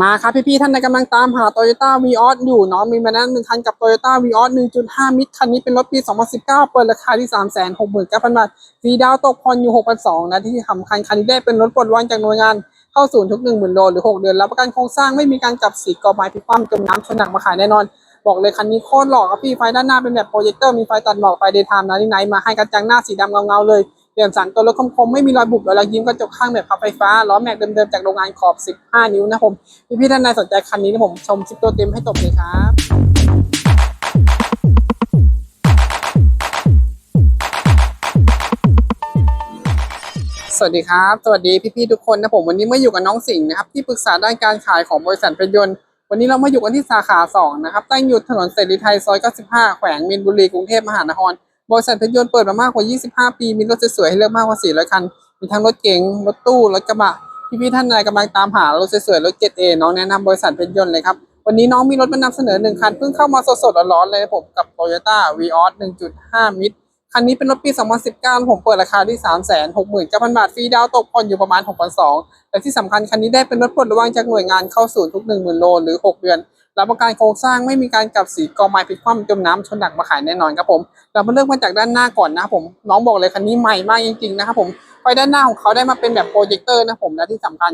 มาครับพี่ๆท่านใดกำลังตามหา Toyota v ีอออยู่เนาะมีมาแนะนำหนึ่งคันกับ Toyota v ีออ1.5 มิตรคันนี้เป็นรถปี 2019 เปิดราคาที่ 369,000 บาทฟรีดาวตกผ่อนอยู่ 6,200นะที่สำคัญคันนี้ได้เป็นรถปลดวางจากหน่วยงาน เข้าศูนย์ทุก 10,000 โลหรือ 6 เดือน รับประกันโครงสร้างไม่มีการกลับสีกอไม้พิคว่ำจมน้ำชนหนักมาขายแน่นอน บอกเลยคันนี้โคตรหล่อครับพี่ไฟด้านหน้าเป็นแบบโปรเจคเตอร์มีไฟตัดหมอกไฟเดย์ไทม์นะที่ไหนมาให้กระจังหน้าสีดำเงาๆเลย เปลี่ยนสันตัวรถคมๆไม่มีรอยบุบรอยยิ้มกระจกข้างแบบพับไฟฟ้าล้อแม็กเดิมๆจากโรงงานขอบ 15 นิ้วนะผมพี่พี่ๆท่านใดสนใจคันนี้นะผมชมคลิปตัวเต็มให้จบเลยครับสวัสดีครับ สวัสดีพี่ๆทุกคนนะผมวันนี้มาอยู่กับน้องสิงห์นะครับที่ปรึกษาด้านการขายของบริษัทเป็นยนต์วันนี้เรามาอยู่กันที่สาขา 2 นะครับตั้งอยู่ถนนเสรีไทยซอย 95 แขวงมีนบุรีกรุงเทพมหานคร บริษัทเพชรยนต์เปิดมามากกว่า 25 ปี มีรถสวยๆให้เลือกมากกว่า 400 คัน มีทั้งรถเก๋ง รถตู้ รถกระบะ พี่ๆท่านใดกำลังตามหารถสวยๆ รถเกรดเอน้องแนะนำบริษัทเพชรยนต์เลยครับ วันนี้น้องมีรถมานำเสนอหนึ่งคัน เพิ่งเข้ามาสดๆ ร้อนๆ เลยนะผมกับ Toyota v ีออส1.5 มิตร คันนี้เป็นรถปี 2019 ผมเปิดราคาที่ 369,000 บาท ฟรีดาวตกผ่อนอยู่ประมาณ6,200แต่ที่สำคัญคันนี้ได้เป็นรถปลดระวางจากหน่วยงานเข้าศูนย์ทุก 10,000โลหรือ 6 เดือน รับประกันโครงสร้างไม่มีการกลับสีกอไม้พลิกคว่ำจมน้ำชนหนักมาขายแน่นอนครับผม เรามาเริ่มมาจากด้านหน้าก่อนนะครับผมน้องบอกเลยคันนี้ใหม่มากจริงๆนะครับผมไฟด้านหน้าของเขาได้มาเป็นแบบโปรเจคเตอร์นะผมและที่สำคัญ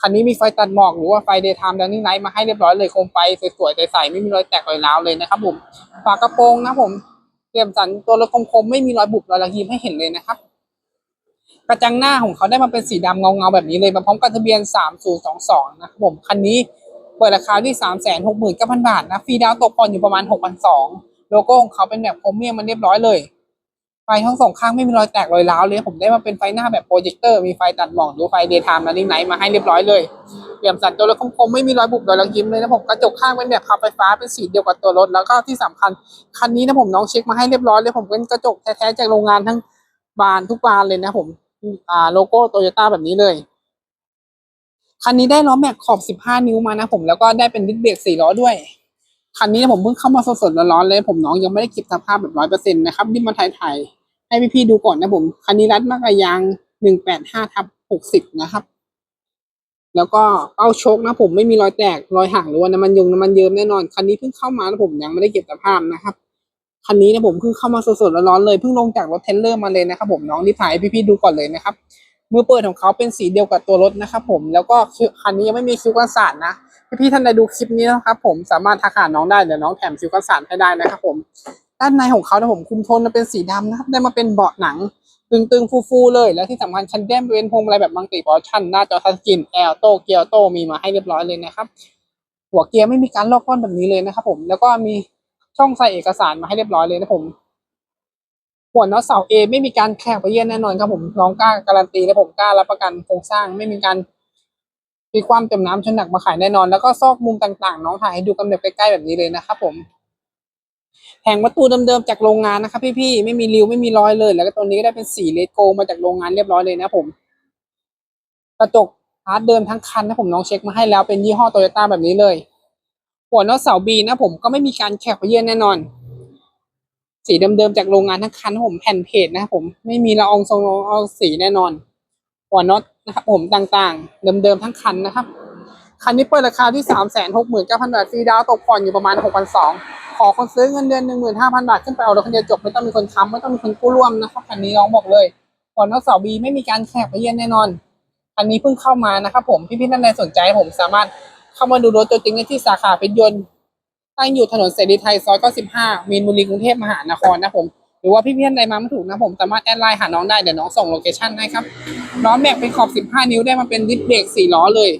คันนี้มีไฟตัดหมอกหรือว่าไฟเดย์ไทม์ดังนิ่งไนท์มาให้เรียบร้อยเลยโคมไฟสวยๆใสๆไม่มีรอยแตกรอยร้าวเลยนะครับผมฝากระโปรงนะผมเตรียมสันตัวรถคมๆไม่มีรอยบุบรอยระยิมให้เห็นเลยนะครับกระจังหน้าของเขาได้มาเป็นสีดำเงาๆแบบนี้เลยมาพร้อมกับทะเบียน 3022 นะครับผมคันนี้ เปิดราคาที่ 369,000 บาทนะฟรีดาวตกผ่อนอยู่ประมาณ 6,200โลโก้ของเขาเป็นแบบโครเมียมมันเรียบร้อยเลยไฟทั้งสองข้างไม่มีรอยแตกรอยร้าวเลย ผมได้มาเป็นไฟหน้าแบบโปรเจคเตอร์มีไฟตัดหมอกหรือไฟเดย์ไทม์และนิ่งไนท์มาให้เรียบร้อยเลยเตรียมสันตัวรถคมๆไม่มีรอยบุบรอยระยิมเลยนะผมกระจกข้างเป็นแบบพับไฟฟ้าเป็นสีเดียวกับตัวรถแล้วก็ที่สำคัญคันนี้นะผมน้องเช็คมาให้เรียบร้อยเลยผมเป็นกระจกแท้ๆจากโรงงานทั้งบานทุกบานเลยนะผมอ่าโลโก้โตโยต้าแบบนี้เลย คันนี้ได้ล้อแม็กขอบ 15 นิ้วมานะผมแล้วก็ได้เป็นดิสเบรก4ล้อด้วยคันนี้ผมเพิ่งเข้ามาสดๆร้อนๆเลย ผมน้องยังไม่ได้เก็บสภาพแบบร้อยเปอร์เซ็นต์นะครับรีบมาถ่ายๆให้พี่ๆดูก่อนนะผม คันนี้รัดมากกยาง185ทับ60นะครับ แล้วก็เป้าชคนะผมไม่มีรอยแตกรอยห่างหรือว่าน้ำมันยงน้ำมันเยิ้มแน่นอน คันนี้เพิ่งเข้ามานะผมยังไม่ได้เก็บสภาพนะครับ คันนี้นะผมเพิ่งเข้ามาสดๆร้อนๆเลยเพิ่งลงจากรถเทรลเลอร์มาเลยนะครับผมน้องรีบถ่ายให้พี่ๆดูก่อนเลยนะครับ มือเปิดของเขาเป็นสีเดียวกับตัวรถนะครับผมแล้วก็คันนี้ยังไม่มีคิวกันสาดนะพี่ๆท่านใดดูคลิปนี้นะครับผมสามารถทักหาน้องได้เดี๋ยวน้องแถมคิวกันสาดให้ได้นะครับผมด้านในของเขานะผมคุมโทนมาเป็นสีดำนะครับได้มาเป็นเบาะหนังตึงๆฟูๆเลยแล้วที่สำคัญคันแก้มเป็นพวงมาลัยแบบมังติพอชั่นหน้าจอทัชสกรีนแอลโต้เกียร์โต้มีมาให้เรียบร้อยเลยนะครับหัวเกียร์ไม่มีการลอกก้อนแบบนี้เลยนะครับผมแล้วก็มีช่องใส่เอกสารมาให้เรียบร้อยเลยนะผม หัวน็อตเสาเอไม่มีการแคบไปเยี่ยนแน่นอนครับผมน้องกล้าการันตีและผมกล้ารับประกันโครงสร้างไม่มีการมีความจมน้ำชนหนักมาขายแน่นอน แล้วก็ซอกมุมต่างๆ น้องถ่ายให้ดูกันแบบใกล้ๆแบบนี้เลยนะครับผมแผงประตูเดิมๆจากโรงงานนะครับพี่ๆไม่มีริ้วไม่มีรอยเลย แล้วก็ตัวนี้ก็ได้เป็นสีเลโกมาจากโรงงานเรียบร้อยเลยนะผมกระจกพาร์ทเดิมทั้งคันนะผมน้องเช็คมาให้แล้วเป็นยี่ห้อโตโยต้าแบบนี้เลย หัวน็อตเสาบีนะผมก็ไม่มีการแคบไปเยี่ยนแน่นอน สีเดิมๆจากโรงงานทั้งคันนะผมแผ่นเพจนะครับผมไม่มีละอองทรงละอองสีแน่นอน หัวน็อตนะครับผมต่างๆ เดิมๆทั้งคันนะครับ คันนี้เปิดราคาที่สามแสนหกหมื่นเก้าพันบาทฟรีดาวตกผ่อนอยู่ประมาณหกพันสองขอคนซื้อเงินเดือนหนึ่งหมื่นห้าพันบาท ขึ้นไปเอารถคันเดียวจบ ไม่ต้องมีคนค้ำไม่ต้องมีคนกู้ร่วมนะครับคันนี้น้องบอกเลยหัวน็อตเสาบีไม่มีการแคบไปเยี่ยนแน่นอนคันนี้เพิ่งเข้ามานะครับผมพี่ๆท่านใดสนใจผมสามารถเข้ามาดูรถตัวจริงได้ที่สาขาเป็นยนต์ ตั้งอยู่ถนนเสรีไทยซอย95มีนบุรีกรุงเทพมหานครนะผมหรือว่าพี่เพี้ยนใดมาไม่ถูกนะผมสามารถแอดไลน์หาน้องได้เดี๋ยวน้องส่งโลเคชั่นให้ครับล้องแม็กเป็นขอบ 15 นิ้วได้มาเป็นดิสเบรก4ล้อเลย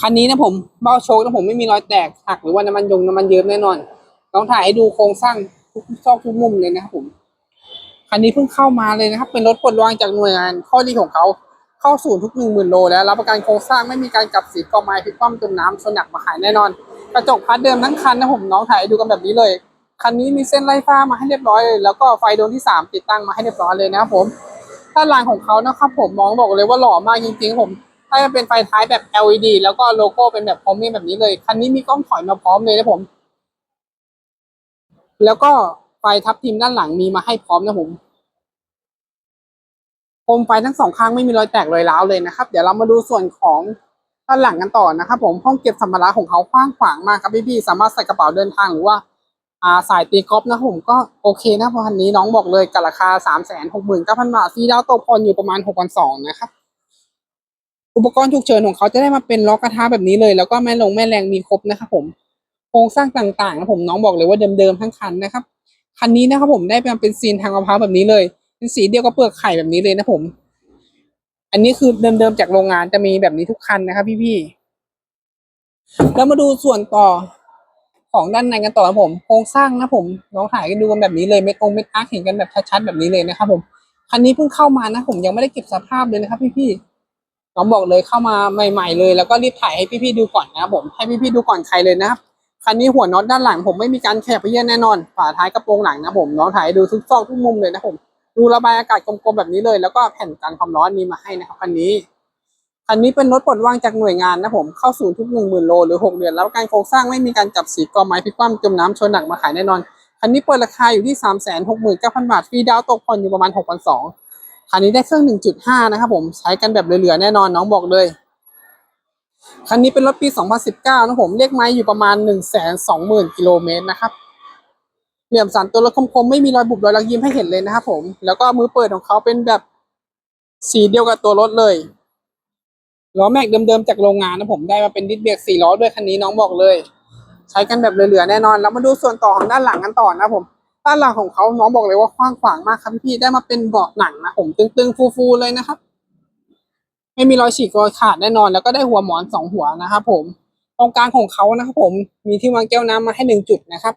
คันนี้นะผมเบ้าโชคนะผมไม่มีรอยแตกหักหรือว่าน้ำมันยงน้ำมันเยิ้มแน่นอนลองถ่ายให้ดูโครงสร้างทุกซอกทุกมุมเลยนะครับผมคันนี้เพิ่งเข้ามาเลยนะครับ เป็นรถปลดวางจากหน่วยงานข้อดีของเขา เข้าศูนย์ทุกหนึ่งหมื่นโลแล้วรับประกันโครงสร้างไม่มีการกลับสีกอไม้พลิกคว่ำจมน้ำชนหนักมาขายแน่นอน กระจกพัดเดิมทั้งคันนะผมน้องถ่ายดูกันแบบนี้เลย คันนี้มีเส้นไล่ฟ้ามาให้เรียบร้อยเลยแล้วก็ไฟดวงที่สามติดตั้งมาให้เรียบร้อยเลยนะครับผมด้านหลังของเขานะครับผมมองบอกเลยว่าหล่อมากจริงๆผมถ้าจะเป็นไฟท้ายแบบ LED แล้วก็โลโก้เป็นแบบพร้อมมีแบบนี้เลยคันนี้มีกล้องถอยมาพร้อมเลยนะผม แล้วก็ไฟทับทิมด้านหลังมีมาให้พร้อมนะผม โคมไฟทั้งสองข้างไม่มีรอยแตกรอยร้าวเลยนะครับ เดี๋ยวเรามาดูส่วนของด้านหลังกันต่อนะครับ ผมห้องเก็บสัมภาระของเขากว้างขวางมากครับพี่ๆสามารถใส่กระเป๋าเดินทางหรือว่าอาสายตีกอล์ฟนะผมก็โอเคนะคันนี้น้องบอกเลยกับราคาสามแสนหกหมื่นเก้าพันบาทฟรีดาวตกผ่อนอยู่ประมาณหกพันสองนะครับ อุปกรณ์ฉุกเฉินของเขาจะได้มาเป็นล็อกกระทะแบบนี้เลย แล้วก็แม่ลงแม่แรงมีครบนะครับผมโครงสร้างต่างๆนะผมน้องบอกเลยว่าเดิมๆทั้งคันนะครับ คันนี้นะครับผมได้มาเป็นซีนทางมะพร้าวแบบนี้เลย เป็นสีเดียวกับเปลือกไข่แบบนี้เลยนะผม อันนี้คือเดิมๆจากโรงงานจะมีแบบนี้ทุกคันนะครับพี่ๆแล้วมาดูส่วนต่อของด้านในกันต่อครับผม โครงสร้างนะผมน้องถ่ายกันดูกันแบบนี้เลยเม็ดองเม็ดอาร์คเห็นกันแบบชัดๆแบบนี้เลยนะครับผมคันนี้เพิ่งเข้ามานะผมยังไม่ได้เก็บสภาพเลยนะครับ พี่ๆน้องบอกเลยเข้ามาใหม่ ๆ เลย แล้วก็รีบถ่ายให้พี่ๆดูก่อนนะครับผมให้พี่ๆดูก่อนใครเลยนะครับคันนี้หัวน็อตด้านหลังผมไม่มีการแคบไปเยอะแน่นอนฝาท้ายกระโปรงหลังนะผมน้องถ่ายดูทุกซอกทุกมุมเลยนะผม ดูระบายอากาศกลมๆแบบนี้เลย แล้วก็แผ่นกันความร้อนมีมาให้นะครับคันนี้คันนี้เป็นรถปลดว่างจากหน่วยงานนะผมเข้าศูนย์ทุกหนึ่งหมื่นโลหรือหกเดือนแล้วการโครงสร้างไม่มีการจับสีกอไม้พิกคว่ำจมน้ำชนหนักมาขายแน่นอนคันนี้เปิดราคาอยู่ที่สามแสนหกหมื่นเก้าพันบาทฟรีดาวตกผ่อนอยู่ประมาณหกพันสองคันนี้ได้เครื่องหนึ่งจุดห้านะครับผมใช้กันแบบเหลือๆแน่นอนน้องบอกเลยคันนี้เป็นรถปี 2019 นะผมเรียกไม้อยู่ประมาณ 1 2 0 0 0 0กิโลเมตรนะครับ เหลี่ยมสันตัวรถคมๆไม่มีรอยบุบรอยลักยิ้มให้เห็นเลยนะครับผมแล้วก็มือเปิดของเขาเป็นแบบสีเดียวกับตัวรถเลยล้อแม็กเดิมๆจากโรงงานนะผมได้มาเป็นดิสเบรกสี่ล้อด้วยคันนี้น้องบอกเลย ใช้กันแบบเหลือๆแน่นอน แล้วมาดูส่วนต่อของด้านหลังกันต่อนะผมด้านหลังของเขาน้องบอกเลยว่ากว้างขวางมากครับพี่ได้มาเป็นเบาะหนังนะผมตึงๆฟูๆเลยนะครับ ไม่มีรอยฉีกรอยขาดแน่นอน แล้วก็ได้หัวหมอนสองหัวนะครับผมตรงกลางของเขานะครับผมมีที่วางแก้วน้ำมาให้หนึ่งจุดนะครับ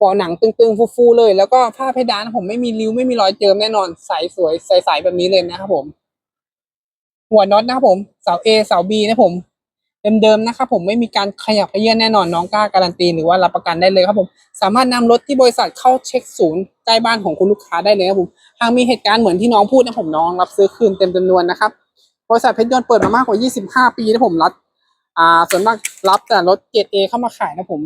ปอหนังตึงๆ ฟูๆเลย แล้วก็ผ้าเพดานผมไม่มีริ้วไม่มีรอยเจิมแน่นอนใสสวยใสๆแบบนี้เลยนะครับผม หัวน็อตนะครับผมเสา A เสา B นะผมเดิมๆนะครับผมไม่มีการขยับขยื่นแน่นอนน้องกล้าการันตีหรือว่ารับประกันได้เลยครับผม สามารถนำรถที่บริษัทเข้าเช็คศูนย์ใกล้บ้านของคุณลูกค้าได้เลยครับผมหากมีเหตุการณ์เหมือนที่น้องพูดนะผมน้องรับซื้อคืนเต็มจำนวนนะครับบริษัทเพชรยนต์เปิดมามากกว่า 25 ปีนะผมรับอ่าส่วนมากรับแต่รถเกรดเอเข้ามาขายนะผม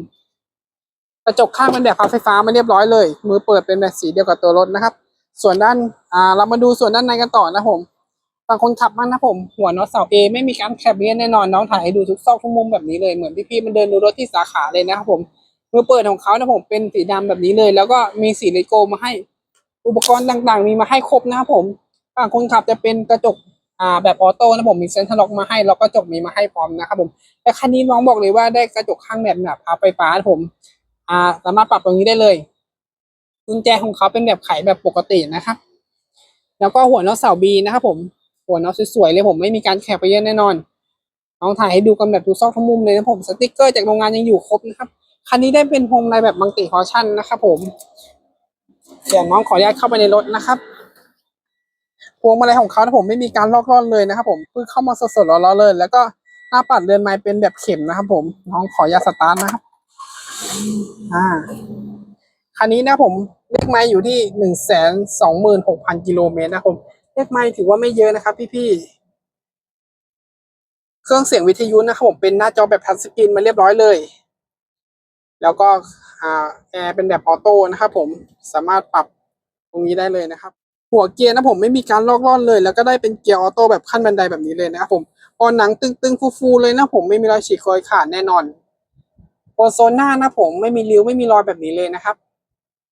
ระจกข้างเป็นแบบพับไฟฟ้ามาเรียบร้อยเลย มือเปิดเป็นแบบสีเดียวกับตัวรถนะครับ ส่วนด้านอ่าเรามาดูส่วนด้านในกันต่อนะผมฝั่งคนขับบ้างนะผม หัวน็อตเสาเอไม่มีการแคบเลียนแน่นอนน้องถ่ายให้ดูทุกซอกทุกมุมแบบนี้เลยเหมือนพี่ๆมันเดินดูรถที่สาขาเลยนะครับผมมือเปิดของเขานะผมเป็นสีดำแบบนี้เลย แล้วก็มีสีเลโก้มาให้ อุปกรณ์ต่างๆ มีมาให้ครบนะครับผมฝั่งคนขับจะเป็นกระจกอ่าแบบออโต้นะผมมีเซ็นทรัลล็อกมาให้แล้วก็จกมีมาให้พร้อมนะครับผมแต่คันนี้น้องบอกเลยว่าได้กระจกข้างแบบแบบพับไฟฟ้านะผม อ่า สามารถปรับตรงนี้ได้เลยกุญแจของเขาเป็นแบบไขแบบปกตินะครับ แล้วก็หัวน็อตเสาบีนะครับผม หัวน็อตสวยๆเลยผมไม่มีการแคบไปเยอะแน่นอนน้องถ่ายให้ดูกันแบบทุกซอกทุกมุมเลยนะผมสติกเกอร์จากโรงงานยังอยู่ครบนะครับคันนี้ได้เป็นพวงมาลัยแบบมังติคอชั่นนะครับผมเดี๋ยวน้องขออนุญาตเข้าไปในรถนะครับพวงมาลัยของเขานะผมไม่มีการลอกล่อนเลยนะครับ ผมเพิ่งเข้ามาสดๆร้อนๆเลย แล้วก็หน้าปัดเรือนไม้เป็นแบบเข็มนะครับ ผมน้องขออยาตสตาร์ทนะครับ อ่าคันนี้นะผมเลขไม้อยู่ที่หนึ่งแสนสองหมื่นหกพันกิโลเมตรนะครับผมเลขไม้ถือว่าไม่เยอะนะครับ พี่ๆเครื่องเสียงวิทยุนะครับผมเป็นหน้าจอแบบทัชสกรีนมาเรียบร้อยเลย แล้วก็อแอร์เป็นแบบออโต้นะครับผมสามารถปรับตรงนี้ได้เลยนะครับ หัวเกียร์นะผมไม่มีการลอกล่อนเลย แล้วก็ได้เป็นเกียร์ออโต้แบบขั้นบันไดแบบนี้เลยนะครับผมพอหนังตึงๆฟูๆเลยนะผมไม่มีรอยฉีกรอยขาดแน่นอน บนโซนหน้านะผมไม่มีริ้วไม่มีรอยแบบนี้เลยนะครับ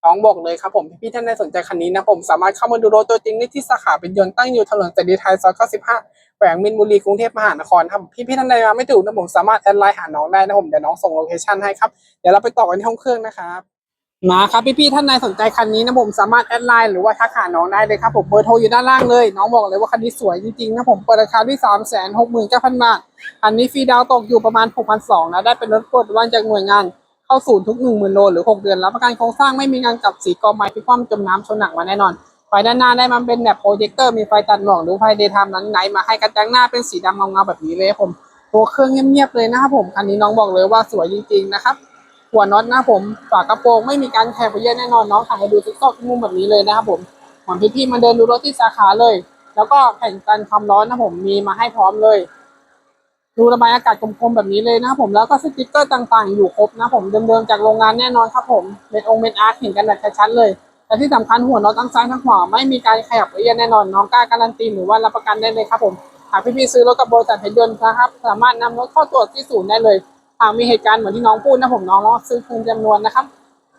น้องบอกเลยครับผมพี่ๆท่านใดสนใจคันนี้นะผมสามารถเข้ามาดูรถตัวจริงได้ที่สาขาเป็นยนต์ตั้งอยู่ถนนเสรีไทยซอย95แขวงมินบุรีกรุงเทพมหานครครับพี่ๆท่านใดมาไม่ถูกนะผมสามารถแอดไลน์หาน้องได้นะผมเดี๋ยวน้องส่งโลเคชั่นให้ครับเดี๋ยวเราไปต่อกันที่ห้องเครื่องนะครับ มาครับพี่ๆท่านใดสนใจคันนี้นะผมสามารถแอดไลน์หรือว่าทักหาน้องได้เลยครับผมเบอร์โทรอยู่ด้านล่างเลย น้องบอกเลยว่าคันนี้สวยจริงๆนะผมเปิดราคาที่สามแสนหกหมื่นเก้าพันบาทคันนี้ฟรีดาวตกอยู่ประมาณหกพันสองนะได้เป็นรถปลดว่างจากหน่วยงาน เข้าศูนย์ทุกหนึ่งหมื่นโลหรือหกเดือนรับประกันโครงสร้างไม่มีงานกับสีกอไม้พิความจมน้ำชนหนักมาแน่นอนไฟด้านหน้าได้มันเป็นแบบโปรเจคเตอร์มีไฟตัดหมอกหรือไฟเดย์ไทม์นั้นไหนมาให้กระจังหน้าเป็นสีดำเงาๆแบบนี้เลยผมตัวเครื่องเงียบๆเลยนะครับผมคันนี้น้องบอกเลยว่าสวยจริงๆนะครับ หัวน็อตนะผมฝากระโปรงไม่มีการแคบไปเยอะแน่นอนน้องถ่ายให้ดูทุกซอกทุกมุมแบบนี้เลยนะครับผมเหมือนพี่ๆมาเดินดูรถที่สาขาเลย แล้วก็แผ่นกันความร้อนนะผมมีมาให้พร้อมเลยดูระบายอากาศกลมๆแบบนี้เลยนะครับผมแล้วก็สติกเกอร์ต่างๆ อยู่ครบนะผมเดิมๆจากโรงงานแน่นอนครับผมเม็ดองเม็ดอาร์ตเห็นกันแบบชัดๆเลยแต่ที่สำคัญหัวน็อตทั้งซ้ายทั้งขวาไม่มีการขยับไปเยอะแน่นอนน้องกล้าการันตีหรือว่ารับประกันได้เลยครับผมหากพี่ๆซื้อรถกับบริษัทเพชรยนต์นะครับสามารถนำรถเข้าตรวจที่ศูนย์ได้เลย หากมีเหตุการณ์เหมือนที่น้องพูดนะผมน้องซื้อคืนจำนวนนะครับ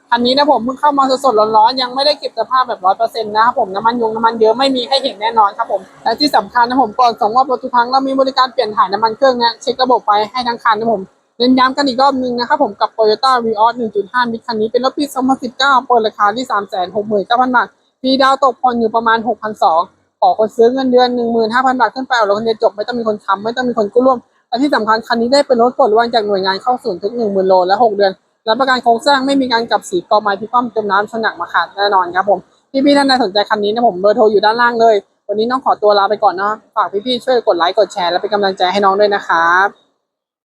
คันนี้นะผมเพิ่งเข้ามาสดๆร้อนๆยังไม่ได้เก็บสภาพแบบร้อยเปอร์เซ็นต์นะครับผมน้ำมันยงน้ำมันเยอะไม่มีให้เห็นแน่นอนครับผมและที่สำคัญนะผมก่อนส่งมอบรถทุกครั้งเรามีบริการเปลี่ยนถ่ายน้ำมันเครื่องนะเช็คระบบไปให้ทั้งคันนะผมเน้นย้ำกันอีกรอบนึงนะครับผมกับ Toyota Vios 1.5 มิตรคันนี้เป็นรถปี 2019 เปิดราคาที่ 369,000 บาทมีดาวตกผ่อนอยู่ประมาณ 6,200ขอคนซื้อเงินเดือน 15,000 บาทขึ้นไปเอารถคนเดียวจบไม่ต้องมีคนค้ำไม่ต้องมีคนกู้ร่วม และที่สำคัญคันนี้ได้เป็นรถปลดวางจากหน่วยงานเข้าศูนย์ทุกหนึ่งหมื่นโลและ6เดือนรับประกันโครงสร้างไม่มีการกลับสีกอไม้ที่คว่ำเติมน้ำชนหนักมาขาดแน่นอนครับผมพี่ๆท่านใดสนใจคันนี้นะผมเบอร์โทรอยู่ด้านล่างเลย วันนี้น้องขอตัวลาไปก่อนนะฝากพี่ๆช่วยกดไลค์กดแชร์และเป็นกำลังใจให้น้องด้วยนะครับ